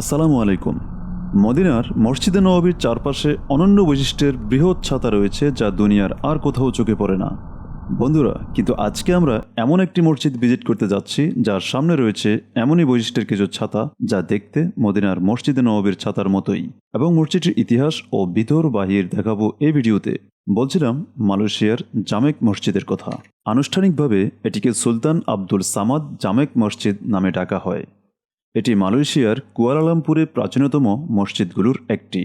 আসসালামু আলাইকুম। মদিনার মসজিদে নবাবির চারপাশে অনন্য বৈশিষ্ট্যের বৃহৎ ছাতা রয়েছে যা দুনিয়ার আর কোথাও চোখে পড়ে না। বন্ধুরা, কিন্তু আজকে আমরা এমন একটি মসজিদ ভিজিট করতে যাচ্ছি, যার সামনে রয়েছে এমনই বৈশিষ্ট্যের কিছু ছাতা যা দেখতে মদিনার মসজিদে নবাবির ছাতার মতোই। এবং মসজিদটির ইতিহাস ও ভিতর বাহির দেখাবো এই ভিডিওতে। বলছিলাম মালয়েশিয়ার জামেক মসজিদের কথা। আনুষ্ঠানিকভাবে এটিকে সুলতান আব্দুল সামাদ জামেক মসজিদ নামে ডাকা হয়। এটি মালয়েশিয়ার কুয়ালালামপুরে প্রাচীনতম মসজিদগুলোর একটি।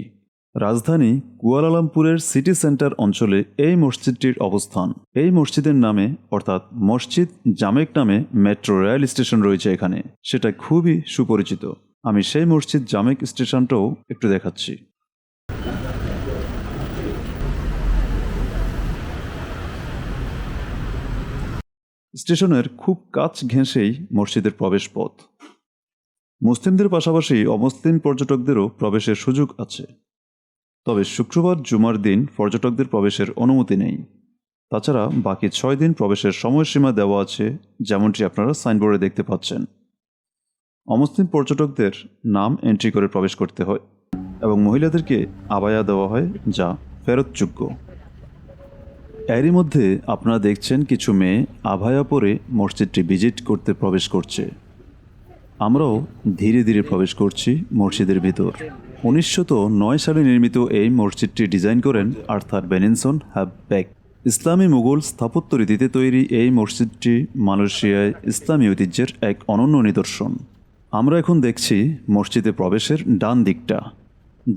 রাজধানী কুয়ালালামপুরের সিটি সেন্টার অঞ্চলে এই মসজিদটির অবস্থান। এই মসজিদের নামে, অর্থাৎ মসজিদ জামেক নামে মেট্রো রেল স্টেশন রয়েছে এখানে। সেটা খুবই সুপরিচিত। আমি সেই মসজিদ জামেক স্টেশনটাও একটু দেখাচ্ছি। স্টেশনের খুব কাছ ঘেঁষেই মসজিদের প্রবেশ পথ মুসলিমদের পাশাপাশি অমুসলিম পর্যটকদেরও প্রবেশের সুযোগ আছে। তবে শুক্রবার জুমার দিন পর্যটকদের প্রবেশের অনুমতি নেই। তাছাড়া বাকি ছয় দিন প্রবেশের সময়সীমা দেওয়া আছে, যেমনটি আপনারা সাইনবোর্ডে দেখতে পাচ্ছেন। অমুসলিম পর্যটকদের নাম এন্ট্রি করে প্রবেশ করতে হয় এবং মহিলাদেরকে আবায়া দেওয়া হয় যা ফেরতযোগ্য। এরই মধ্যে আপনারা দেখছেন কিছু মেয়ে আভায়া পরে মসজিদটি ভিজিট করতে প্রবেশ করছে। আমরাও ধীরে ধীরে প্রবেশ করছি মসজিদের ভিতর। উনিশশো নয় সালে নির্মিত এই মসজিদটি ডিজাইন করেন আর্থার বেনিনসন হ্যাবব্যাক ইসলামী মুঘল স্থাপত্য রীতিতে তৈরি এই মসজিদটি মালয়েশিয়ায় ইসলামী ঐতিহ্যের এক অনন্য নিদর্শন। আমরা এখন দেখছি মসজিদে প্রবেশের ডান দিকটা।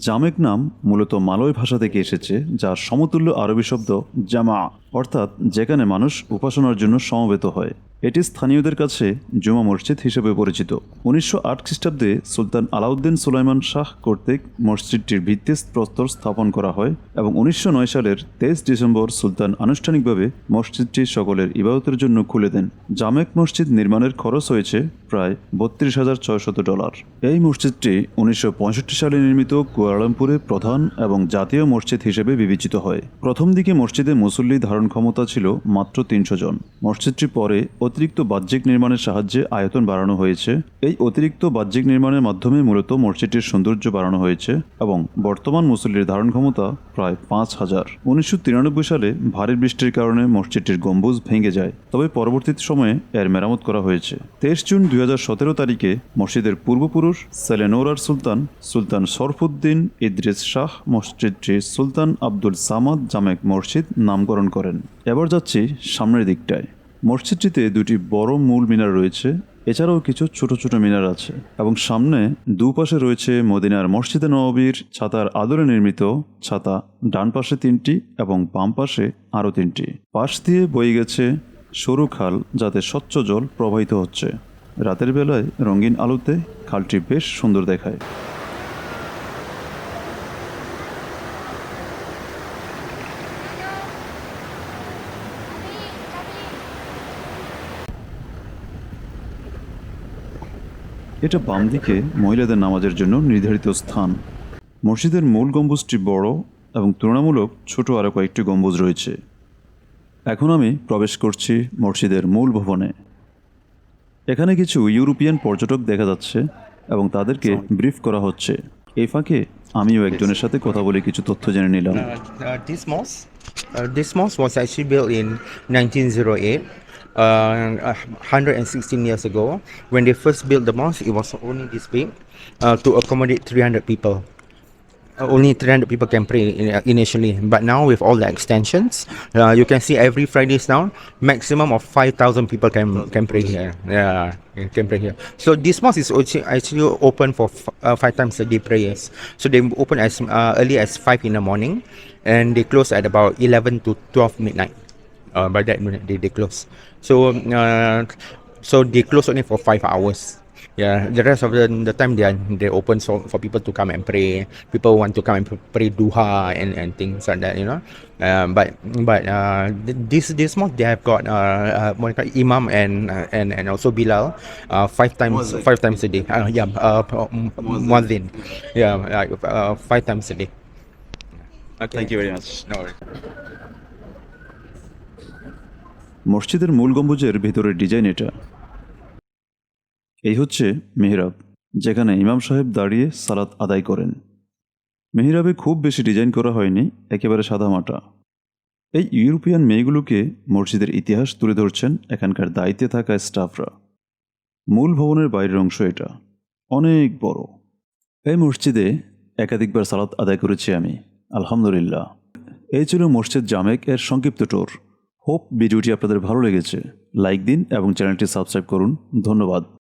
জামেক নাম মূলত মালয় ভাষা থেকে এসেছে, যার সমতুল্য আরবি শব্দ জামা, অর্থাৎ যেখানে মানুষ উপাসনার জন্য সমবেত হয়। এটি স্থানীয়দের কাছে জুমা মসজিদ হিসেবে পরিচিত। উনিশশো আট খ্রিস্টাব্দে সুলতান আলাউদ্দিন সুলাইমান শাহ কর্তৃক মসজিদটির ভিত্তি প্রস্তর স্থাপন করা হয় এবং উনিশশো নয় সালের তেইশ ডিসেম্বর সুলতান আনুষ্ঠানিকভাবে মসজিদটি সকলের ইবাদতের জন্য খুলে দেন। জামেক মসজিদ নির্মাণের খরচ হয়েছে প্রায় বত্রিশ হাজার ছয়শত ডলার। এই মসজিদটি উনিশশো পঁয়ষট্টি সালে নির্মিত কুয়ালালামপুরে প্রধান এবং জাতীয় মসজিদ হিসেবে বিবেচিত হয়। প্রথম দিকে মসজিদে মুসল্লি ধারণ ক্ষমতা ছিল মাত্র তিনশো জন। মসজিদটি পরে অতিরিক্ত বাহ্যিক নির্মাণের সাহায্যে আয়তন বাড়ানো হয়েছে। এই অতিরিক্ত বাহ্যিক নির্মাণের মাধ্যমে মূলত মসজিদটির সৌন্দর্য বাড়ানো হয়েছে এবং বর্তমান মুসল্লির ধারণ ক্ষমতা প্রায় পাঁচ হাজার। উনিশশো সালে ভারী বৃষ্টির কারণে মসজিদটির গম্বুজ ভেঙে যায়, তবে পরবর্তী সময়ে এর মেরামত করা হয়েছে। তেইশ জুন দুই সতেরো তারিখে মসজিদের পূর্বপুরুষ সেলেনোরার সুলতান সুলতান সরফুদ্দিন ইদ্রিস শাহ মসজিদটি সুলতান আব্দুল সামাদ জামেক মসজিদ নামকরণ করেন। এবার যাচ্ছি সামনের দিকটায়। মসজিদটিতে দুটি বড় মূল মিনার রয়েছে, এছাড়াও কিছু ছোট ছোট মিনার আছে এবং সামনে দুপাশে রয়েছে মদিনার মসজিদে নববীর, ছাতার আদরে নির্মিত, ছাতা ডান পাশে তিনটি এবং বাম পাশে আরও তিনটি। পাশ দিয়ে বয়ে গেছে সরু খাল যাতে স্বচ্ছ জল প্রবাহিত হচ্ছে। রাতের বেলায় রঙিন আলোতে খালটি বেশ সুন্দর দেখায়। এটা বাম দিকে মহিলাদের নামাজের জন্য নির্ধারিত স্থান। মসজিদের মূল গম্বুজটি বড় এবং তুলনামূলক ছোট আরও কয়েকটি গম্বুজ রয়েছে। এখন আমি প্রবেশ করছি মসজিদের মূল ভবনে। এখানে কিছু ইউরোপিয়ান পর্যটক দেখা যাচ্ছে এবং তাদেরকে ব্রিফ করা হচ্ছে। এই ফাঁকে আমিও একজনের সাথে কথা বলে কিছু তথ্য জেনে নিলাম। Uh, uh, this mosque, this mosque was actually built in 1908. Uh, 116 years ago, when they first built the mosque, it was only this big uh, to accommodate 300 people. Uh, only 300 people can pray in, uh, initially, but now with all the extensions, uh, you can see every Fridays now, maximum of 5,000 people can can pray here. Yeah, can pray here. So this mosque is actually open for f- uh, five times a day prayers. So they open as uh, early as five in the morning, and they close at about 11 to 12 midnight. Uh, by that minute they, they close. So uh, so they close only for five hours. Yeah, the rest of the, the time they are they open so for people to come and pray. People want to come and pray duha and, and things like that, you know. Um, but but uh, th- this this month they have got uh, uh imam and uh, and and also Bilal uh, five times Muazzin. five times a day. Uh, yeah, uh, m- muazzin. Yeah, like, uh, five times a day. Okay. Thank you very much. No worries. মসজিদের মূল গম্বুজের ভেতরের design এটা। এই হচ্ছে মেহরাব, যেখানে ইমাম সাহেব দাঁড়িয়ে সালাত আদায় করেন। মেহরাবে খুব বেশি ডিজাইন করা হয়নি, একেবারে সাদামাটা এই ইউরোপিয়ান মেয়েগুলোকে মসজিদের ইতিহাস তুলে ধরছেন এখানকার দায়িত্বে থাকা স্টাফরা। মূল ভবনের বাইরের অংশ এটা, অনেক বড়। এই মসজিদে একাধিকবার সালাত আদায় করেছি আমি, আলহামদুলিল্লাহ। এই ছিল মসজিদ জামেক এর সংক্ষিপ্ত টোর হোপ ভিডিওটি আপনাদের ভালো লেগেছে। লাইক দিন এবং চ্যানেলটি সাবস্ক্রাইব করুন। ধন্যবাদ।